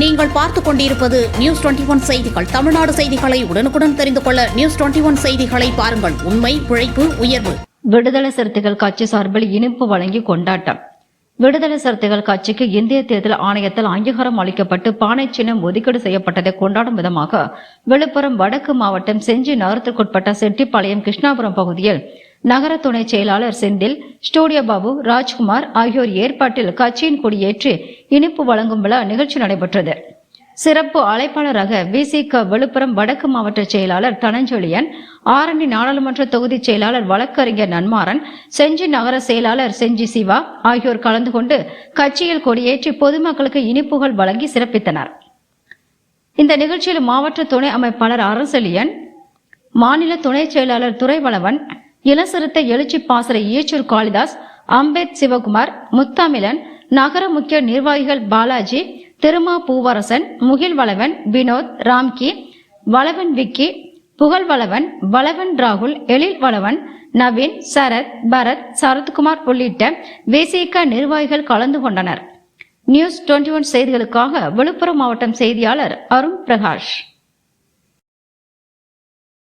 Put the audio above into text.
நீங்கள் பார்த்துக் கொண்டிருப்பது நியூஸ் டுவெண்டி ஒன் செய்திகள். தமிழ்நாடு செய்திகளை உடனுக்குடன் தெரிந்து கொள்ள நியூஸ் டுவெண்டி ஒன் செய்திகளை பாருங்கள். உண்மை உழைப்பு உயர்வு. விடுதலை சிறுத்தைகள் கட்சி சார்பில் இனிப்பு வழங்கி கொண்டாட்டம். விடுதலை சிறுத்தைகள் கட்சிக்கு இந்திய தேர்தல் ஆணையத்தில் அங்கீகாரம் அளிக்கப்பட்டு பானை சின்னம் ஒதுக்கீடு செய்யப்பட்டதை கொண்டாடும் விதமாக விழுப்புரம் வடக்கு மாவட்டம் செஞ்சி நகரத்திற்குட்பட்ட செட்டிப்பாளையம் கிருஷ்ணாபுரம் பகுதியில் நகர துணை செயலாளர் செந்தில் ஸ்டூடியோ பாபு ராஜ்குமார் ஆகியோர் ஏற்பாட்டில் கட்சியின் கொடியேற்று இனிப்பு வழங்கும் விழா நிகழ்ச்சி நடைபெற்றது. சிறப்பு அழைப்பாளராக விசிக விழுப்புரம் வடக்கு மாவட்ட செயலாளர் தனஞ்சொலியன் ஆரணி நாடாளுமன்ற தொகுதி செயலாளர் வழக்கறிஞர் நன்மாறன் செஞ்சி நகர செயலாளர் செஞ்சி சிவா ஆகியோர் கலந்து கொண்டு கட்சியில் கொடியேற்றி பொதுமக்களுக்கு இனிப்புகள் வழங்கி சிறப்பித்தனர். இந்த நிகழ்ச்சியில் மாவட்ட துணை அமைப்பாளர் அரசலியன் மாநில துணை செயலாளர் துறைவளவன் இளசிறுத்தை எழுச்சி பாசறை ஈச்சூர் காளிதாஸ் அம்பேத் சிவகுமார் முத்தமிழன் நகர முக்கிய நிர்வாகிகள் பாலாஜி திருமா பூவரசன் முகில் வளவன் வினோத் ராம்கி வளவன் விக்கி புகழ்வளவன் வளவன் ராகுல் எழில் வளவன் நவீன் சரத் பரத் சரத்குமார் உள்ளிட்ட விசிக நிர்வாகிகள் கலந்து கொண்டனர். நியூஸ் டுவெண்டி ஒன் செய்திகளுக்காக விழுப்புரம் மாவட்டம் செய்தியாளர் அருண் பிரகாஷ்.